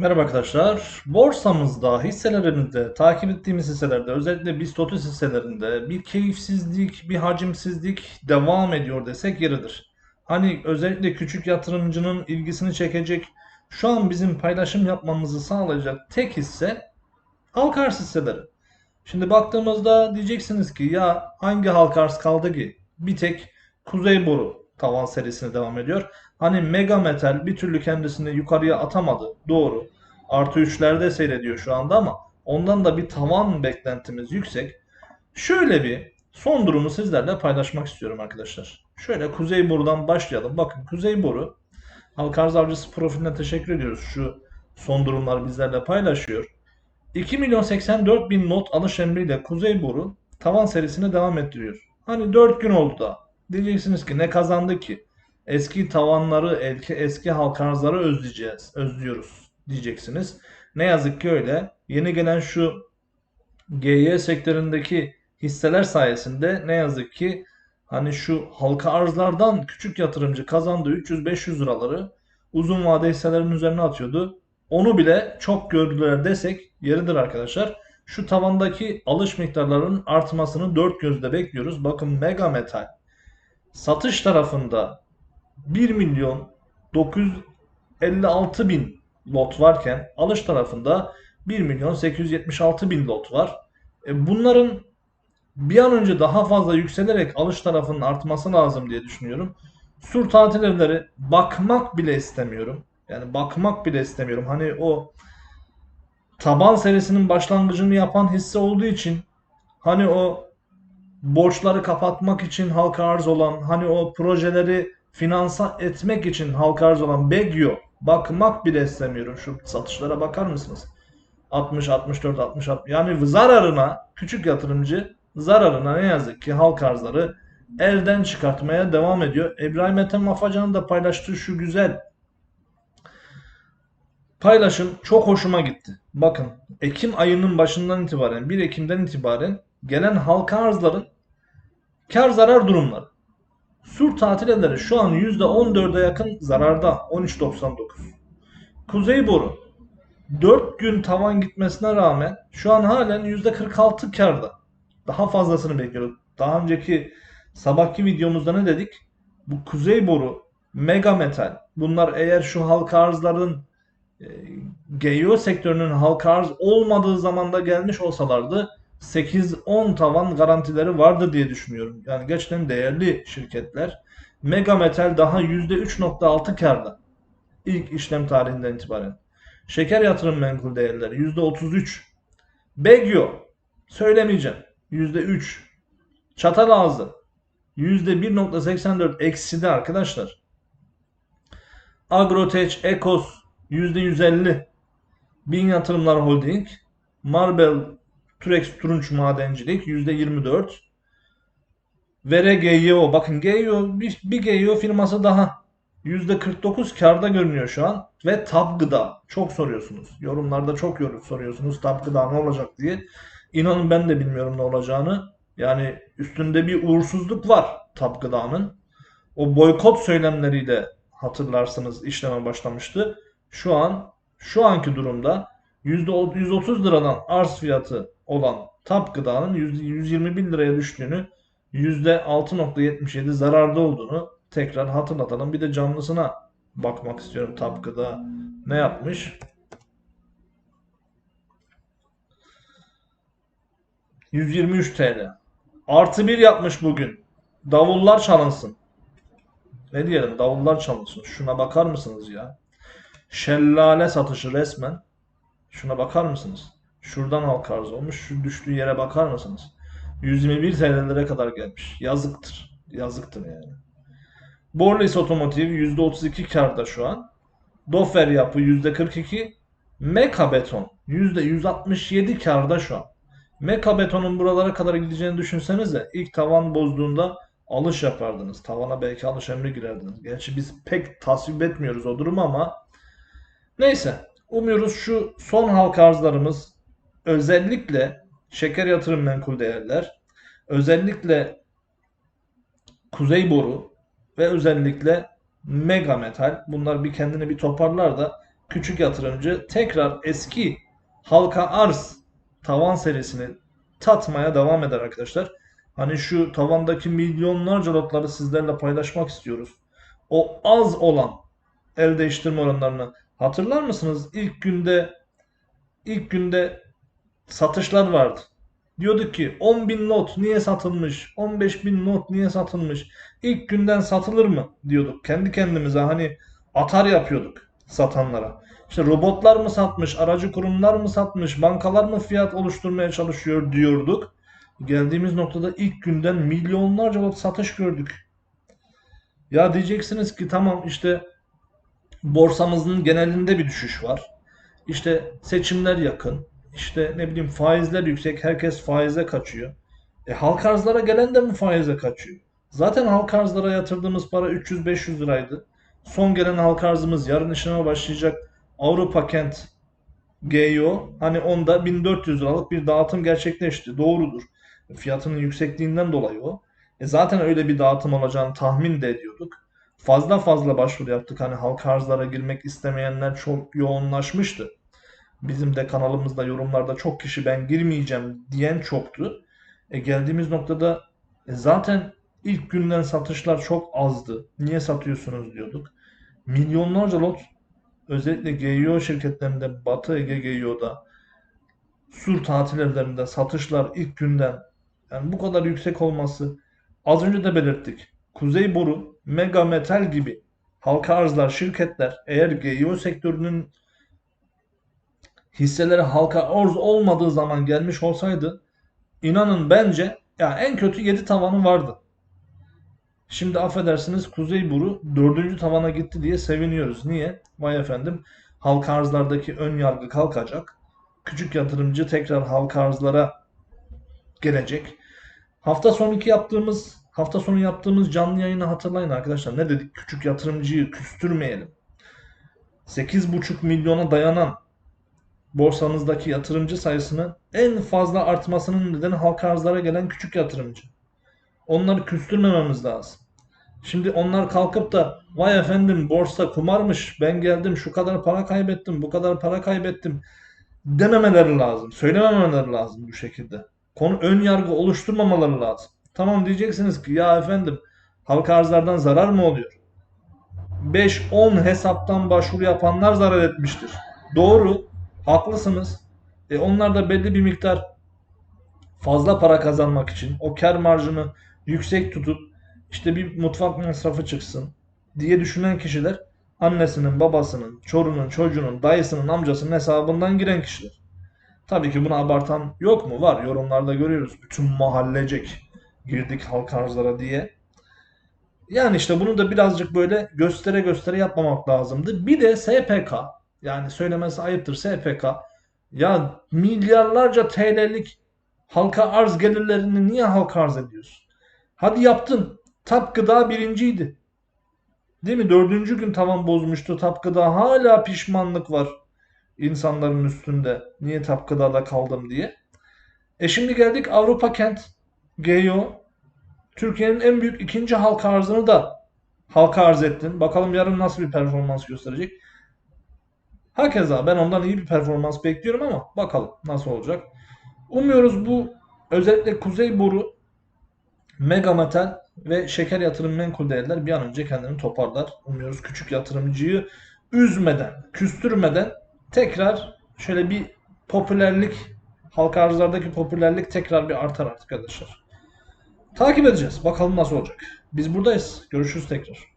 Merhaba arkadaşlar. Borsamızda, hisselerimizde, takip ettiğimiz hisselerde, özellikle BIST 30 hisselerinde bir keyifsizlik, bir hacimsizlik devam ediyor desek yeridir. Hani özellikle küçük yatırımcının ilgisini çekecek, şu an bizim paylaşım yapmamızı sağlayacak tek hisse halka arz hisseleri. Şimdi baktığımızda diyeceksiniz ki ya hangi halka arz kaldı ki? Bir tek Kuzey Boru tavan serisine devam ediyor. Hani Mega Metal bir türlü kendisini yukarıya atamadı. Doğru. Artı 3'lerde seyrediyor şu anda ama ondan da bir tavan beklentimiz yüksek. Şöyle bir son durumu sizlerle paylaşmak istiyorum arkadaşlar. Şöyle Kuzey Boru'dan başlayalım. Bakın Kuzey Boru Halka Arz Avcısı profiline teşekkür ediyoruz. Şu son durumlar bizlerle paylaşıyor. 2 milyon 84 bin not alış emriyle Kuzey Boru tavan serisine devam ettiriyor. Hani 4 gün oldu da. Diyeceksiniz ki ne kazandı ki? Eski tavanları, eski, halka arzları özleyeceğiz, özlüyoruz diyeceksiniz. Ne yazık ki öyle. Yeni gelen şu GY sektöründeki hisseler sayesinde ne yazık ki hani şu halka arzlardan küçük yatırımcı kazandığı 300-500 liraları uzun vade hisselerin üzerine atıyordu. Onu bile çok gördüler desek yeridir arkadaşlar. Şu tavandaki alış miktarlarının artmasını dört gözle bekliyoruz. Bakın Mega Metal satış tarafında 1 milyon 956 bin lot varken alış tarafında 1 milyon 876 bin lot var. E bunların bir an önce daha fazla yükselerek alış tarafının artması lazım diye düşünüyorum. Sur tatil evleri bakmak bile istemiyorum. Yani bakmak bile istemiyorum. Hani o taban serisinin başlangıcını yapan hisse olduğu için hani o borçları kapatmak için halka arz olan hani o projeleri finansa etmek için halka arz olan Begyo bakmak bile istemiyorum. Şu satışlara bakar mısınız? 60, 64, 60, 60. Yani zararına küçük yatırımcı zararına ne yazık ki halka arzları elden çıkartmaya devam ediyor. İbrahim Ethem Afacan'ın da paylaştığı şu güzel paylaşım çok hoşuma gitti. Bakın Ekim ayının başından itibaren 1 Ekim'den itibaren gelen halka arzların kar zarar durumları. Sur tatil evleri şu an %14'e yakın zararda 13.99. Kuzey boru 4 gün tavan gitmesine rağmen şu an halen %46 karda. Daha fazlasını bekliyoruz. Daha önceki sabahki videomuzda ne dedik? Bu kuzey boru, mega metal bunlar eğer şu halka arzların e, GEO sektörünün halka arz olmadığı zamanda gelmiş olsalardı 8-10 tavan garantileri vardı diye düşünüyorum. Yani gerçekten değerli şirketler. Mega Metal daha %3.6 karda. İlk işlem tarihinden itibaren. Şeker yatırım menkul değerleri %33. Begyo söylemeyeceğim. %3. Çatal ağzı %1.84 ekside arkadaşlar. Agroteç, Ekos %150. Bin Yatırımlar Holding, Marbel Turex Turunç Madencilik %24. Vere GYO. Bakın GYO bir, bir GYO firması daha. %49 karda görünüyor şu an. Ve Tab Gıda. Çok soruyorsunuz. Yorumlarda çok yorum soruyorsunuz. Tab Gıda ne olacak diye. İnanın ben de bilmiyorum ne olacağını. Yani üstünde bir uğursuzluk var Tab Gıda'nın. O boykot söylemleriyle hatırlarsınız işleme başlamıştı. Şu an şu anki durumda %130 liradan arz fiyatı olan TAP gıdanın %121 liraya düştüğünü %6.77 zararda olduğunu tekrar hatırlatalım. Bir de canlısına bakmak istiyorum TAP gıda ne yapmış? ...123 TL. Artı bir yapmış bugün. Davullar çalınsın. Ne diyelim davullar çalınsın. Şuna bakar mısınız ya? Şellale satışı resmen. Şuna bakar mısınız? Şuradan halka arz olmuş. Şu düştüğü yere bakar mısınız? 121 TL'lere kadar gelmiş. Yazıktır. Yazıktır yani. Borlis Otomotiv %32 karda şu an. Dofer Yapı %42. Meka Beton %167 karda şu an. Meka Beton'un buralara kadar gideceğini düşünsenize ilk tavan bozduğunda alış yapardınız. Tavana belki alış emri girerdiniz. Gerçi biz pek tasvip etmiyoruz o durumu ama neyse. Umuyoruz şu son halka arzlarımız özellikle şeker yatırım menkul değerler, özellikle kuzey boru ve özellikle mega metal bunlar bir kendini bir toparlar da küçük yatırımcı tekrar eski halka arz tavan serisini tatmaya devam eder arkadaşlar. Hani şu tavandaki milyonlarca lotları sizlerle paylaşmak istiyoruz. O az olan el değiştirme oranlarını hatırlar mısınız? İlk günde ilk günde satışlar vardı. Diyorduk ki 10 bin not niye satılmış? 15 bin not niye satılmış? İlk günden satılır mı? Diyorduk. Kendi kendimize hani atar yapıyorduk satanlara. İşte robotlar mı satmış, aracı kurumlar mı satmış, bankalar mı fiyat oluşturmaya çalışıyor diyorduk. Geldiğimiz noktada ilk günden milyonlarca satış gördük. Ya diyeceksiniz ki tamam işte borsamızın genelinde bir düşüş var. İşte seçimler yakın. İşte ne bileyim faizler yüksek. Herkes faize kaçıyor. E halk arzlara gelen de mi faize kaçıyor? Zaten halk arzlara yatırdığımız para 300-500 liraydı. Son gelen halk arzımız yarın işleme başlayacak Avrupa Kent GEO hani onda 1400 liralık bir dağıtım gerçekleşti. Doğrudur. Fiyatının yüksekliğinden dolayı o. E zaten öyle bir dağıtım olacağını tahmin de ediyorduk. Fazla fazla başvuru yaptık. Hani halka arzlara girmek istemeyenler çok yoğunlaşmıştı. Bizim de kanalımızda yorumlarda çok kişi ben girmeyeceğim diyen çoktu. E geldiğimiz noktada e zaten ilk günden satışlar çok azdı. Niye satıyorsunuz diyorduk. Milyonlarca lot özellikle GEO şirketlerinde Batı Ege GEO'da sur tatil evlerinde satışlar ilk günden yani bu kadar yüksek olması az önce de belirttik. Kuzey Boru, Mega Metal gibi halka arzlar şirketler eğer GEO sektörünün hisseleri halka arz olmadığı zaman gelmiş olsaydı inanın bence ya en kötü 7 tavanı vardı. Şimdi affedersiniz Kuzey Buru 4. tavana gitti diye seviniyoruz. Niye? Vay efendim halka arzlardaki ön yargı kalkacak. Küçük yatırımcı tekrar halka arzlara gelecek. Hafta sonu iki yaptığımız hafta sonu yaptığımız canlı yayını hatırlayın arkadaşlar. Ne dedik? Küçük yatırımcıyı küstürmeyelim. 8,5 milyona dayanan borsamızdaki yatırımcı sayısının en fazla artmasının nedeni halka arzlara gelen küçük yatırımcı. Onları küstürmememiz lazım. Şimdi onlar kalkıp da vay efendim borsa kumarmış ben geldim şu kadar para kaybettim bu kadar para kaybettim dememeleri lazım. Söylememeleri lazım bu şekilde. Konu ön yargı oluşturmamaları lazım. Tamam diyeceksiniz ki ya efendim halka arzlardan zarar mı oluyor? 5-10 hesaptan başvuru yapanlar zarar etmiştir. Doğru, haklısınız. E onlar da belli bir miktar fazla para kazanmak için o kar marjını yüksek tutup işte bir mutfak masrafı çıksın diye düşünen kişiler annesinin, babasının, çorunun, çocuğunun, dayısının, amcasının hesabından giren kişiler. Tabii ki bunu abartan yok mu? Var. Yorumlarda görüyoruz. Bütün mahallecek girdik halk arzlara diye. Yani işte bunu da birazcık böyle göstere göstere yapmamak lazımdı. Bir de SPK yani söylemesi ayıptır SPK ya milyarlarca TL'lik halka arz gelirlerini niye halka arz ediyorsun? Hadi yaptın. Tap gıda birinciydi. Değil mi? Dördüncü gün tavan bozmuştu. Tap gıda hala pişmanlık var insanların üstünde. Niye tap gıdada kaldım diye. E şimdi geldik Avrupa Kent. GEO. Türkiye'nin en büyük ikinci halka arzını da halka arz ettin. Bakalım yarın nasıl bir performans gösterecek. Hakeza ben ondan iyi bir performans bekliyorum ama bakalım nasıl olacak. Umuyoruz bu özellikle Kuzey Boru, Mega Metal ve şeker yatırım menkul değerler bir an önce kendini toparlar. Umuyoruz küçük yatırımcıyı üzmeden, küstürmeden tekrar şöyle bir popülerlik, halka arzlardaki popülerlik tekrar bir artar arkadaşlar. Takip edeceğiz. Bakalım nasıl olacak. Biz buradayız. Görüşürüz tekrar.